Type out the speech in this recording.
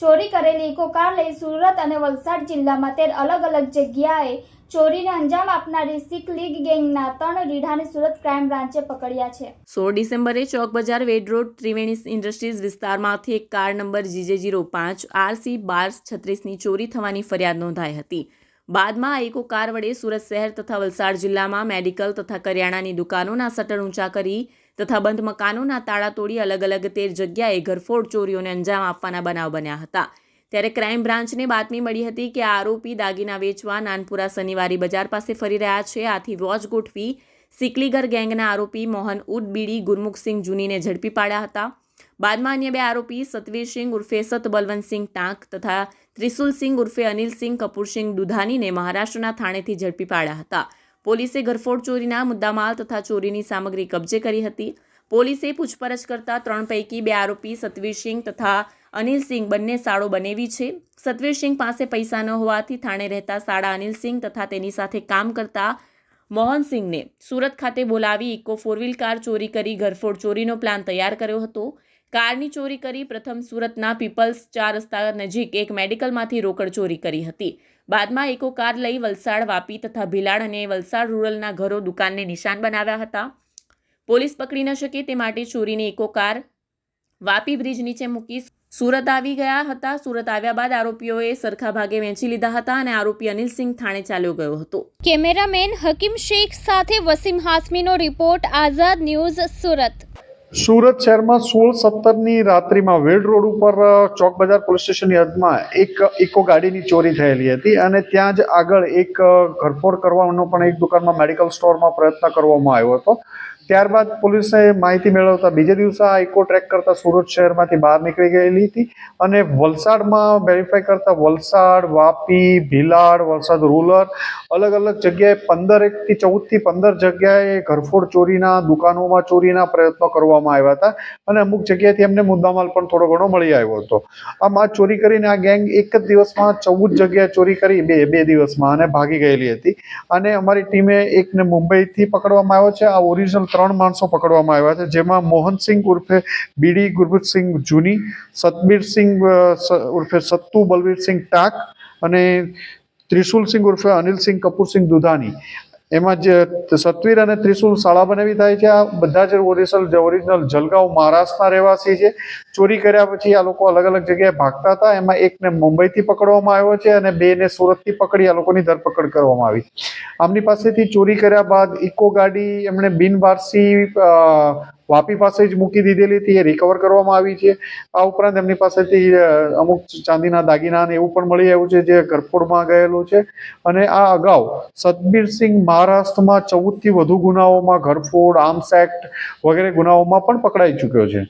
ચોરી કરેલી eco car લઈ સુરત અને વલસાડ જિલ્લામાં તેર અલગ અલગ જગ્યાએ ચોરીને અંજામ આપનારી સિખ લીગ ગેંગના ત્રણ રીઢાને સુરત ક્રાઇમ બ્રાન્ચે પકડ્યા છે. સોળ ડિસેમ્બરે ચોક બજાર વેડ રોડ ત્રિવેણી ઇન્ડસ્ટ્રીઝ વિસ્તારમાંથી એક કાર નંબર જીજે જીરો પાંચ આરસી બાર છત્રીસની ચોરી થવાની ફરિયાદ નોંધાઈ હતી. બાદમાં ઇકો કાર વડે સુરત શહેર તથા વલસાડ જિલ્લામાં મેડિકલ તથા કરિયાણાની દુકાનોના શટર ઊંચા કરી તથા બંધ મકાનોના તાળા તોડી અલગ અલગ તેર જગ્યાએ ઘરફોડ ચોરીઓને અંજામ આપવાના બનાવ બન્યા હતા. ત્યારે ક્રાઇમ બ્રાન્ચને બાતમી મળી હતી કે આરોપી દાગીના વેચવા નાનપુરા શનિવારી બજાર પાસે ફરી રહ્યા છે. આથી વોચ ગોઠવી સિકલીગર ગેંગના આરોપી મોહન ઉડબીડી ગુરમુખસિંહ જુનીને ઝડપી પાડ્યા હતા. બાદમાં અન્ય બે આરોપી સતવીરસિંહ ઉર્ફે સત બલવંતસિંહ ટાંક તથા ત્રિશુલસિંહ ઉર્ફે અનિલસિંહ કપૂરસિંહ દુધાનીને મહારાષ્ટ્રના થાણેથી ઝડપી પાડ્યા હતા. પોલીસે ઘરફોડ ચોરીના મુદ્દામાલ તથા ચોરીની સામગ્રી કબજે કરી હતી. પોલીસે પૂછપરછ કરતા ત્રણ પૈકી બે આરોપી સતવીરસિંહ તથા અનિલસિંહ બંને સાળો બનેવી છે. સતવીરસિંહ પાસે પૈસા ન હોવાથી થાણે રહેતા સાળા અનિલસિંહ તથા તેની સાથે કામ કરતા મોહનસિંહને સુરત ખાતે બોલાવી ઇકો ફોર વ્હીલ કાર ચોરી કરી ઘરફોડ ચોરીનો પ્લાન તૈયાર કર્યો હતો. કારની ચોરી કરી, પ્રથમ સુરતના પીપલ્સ ચાર રસ્તા નજીક એક મેડિકલમાંથી રોકડ ચોરી કરી હતી. બાદમાં એકો કાર લઈ વલસાડ, વાપી તથા ભિલાડ અને વલસાડ રૂરલના ઘરો દુકાનને નિશાન બનાવ્યા હતા. પોલીસ પકડી ન શકે તે માટે ચોરીની એકો કાર વાપી બ્રિજ નીચે મૂકી સુરત આવી ગયા હતા. સુરત આવ્યા બાદ આરોપીઓએ સરખા ભાગે વેચી લીધા હતા અને આરોપી અનિલસિંહ થાણે ચાલ્યો ગયો હતો. કેમેરામેન હકીમ શેખ સાથે વસીમ હાસમીનો રિપોર્ટ, આઝાદ ન્યૂઝ સુરત. સુરત શહેરમાં સોળ સત્તરની રાત્રિમાં વેડ રોડ ઉપર ચોક બજાર પોલીસ સ્ટેશનની હદમાં એક ઇકો ગાડીની ચોરી થયેલી હતી અને ત્યાં જ આગળ એક ઘરફોડ કરવાનો પણ એક દુકાનમાં મેડિકલ સ્ટોરમાં પ્રયત્ન કરવામાં આવ્યો હતો. ત્યારબાદ પોલીસે માહિતી મેળવતા બીજે દિવસે આ ઇકો ટ્રેક કરતા સુરત શહેરમાંથી બહાર નીકળી ગયેલી હતી અને વલસાડમાં વેરીફાઈ કરતા વલસાડ, વાપી, ભીલાડ, વલસાડ રૂરલ અલગ અલગ જગ્યાએ પંદર એકથી ચૌદથી પંદર જગ્યાએ ઘરફોડ ચોરીના, દુકાનોમાં ચોરીના પ્રયત્નો કરવામાં આવ્યા હતા અને અમુક જગ્યાએથી એમને મુદ્દામાલ પણ થોડો ઘણો મળી આવ્યો હતો. આમ આ ચોરી કરીને આ ગેંગ એક જ દિવસમાં ચૌદ જગ્યાએ ચોરી કરી બે બે દિવસમાં અને ભાગી ગયેલી હતી. અને અમારી ટીમે એકને મુંબઈથી પકડવામાં આવ્યો છે. આ ઓરિજિનલ ત્રણ માણસો પકડવામાં આવ્યા છે, જેમાં મોહનસિંહ ઉર્ફે બીડી ગુરબતસિંહ જૂની, સતબીરસિંહ ઉર્ફે સત્તુ બલવીરસિંહ ટાક અને ત્રિશુલસિંહ ઉર્ફે અનિલસિંહ કપૂરસિંહ દુધાની. એમાં જે સત્વીર અને ત્રિશુલ શાળા બનાવી થાય છે, આ બધા જ ઓરિજિનલ ઓરિજિનલ જલગાંવ મહારાષ્ટ્રના રહેવાસી છે. ચોરી કર્યા પછી આ લોકો અલગ અલગ જગ્યાએ ભાગતા હતા. એમાં એકને મુંબઈથી પકડવામાં આવ્યો છે અને બેને સુરતથી પકડી આ લોકોની ધરપકડ કરવામાં આવી. આમની પાસેથી ચોરી કર્યા બાદ ઇકો ગાડી એમણે બિનવારસી વાપી પાસે જ મૂકી દીધેલી હતી. એ રિકવર કરવામાં આવી છે. આ ઉપરાંત એમની પાસેથી અમુક ચાંદીના દાગીના ને એવું પણ મળી આવ્યું છે જે ઘરફોડમાં ગયેલું છે. અને આ અગાઉ સતબીરસિંહ મહારાષ્ટ્રમાં ચૌદથી વધુ ગુનાઓમાં ઘરફોડ, આર્મ્સ એક્ટ વગેરે ગુનાઓમાં પણ પકડાઈ ચૂક્યો છે.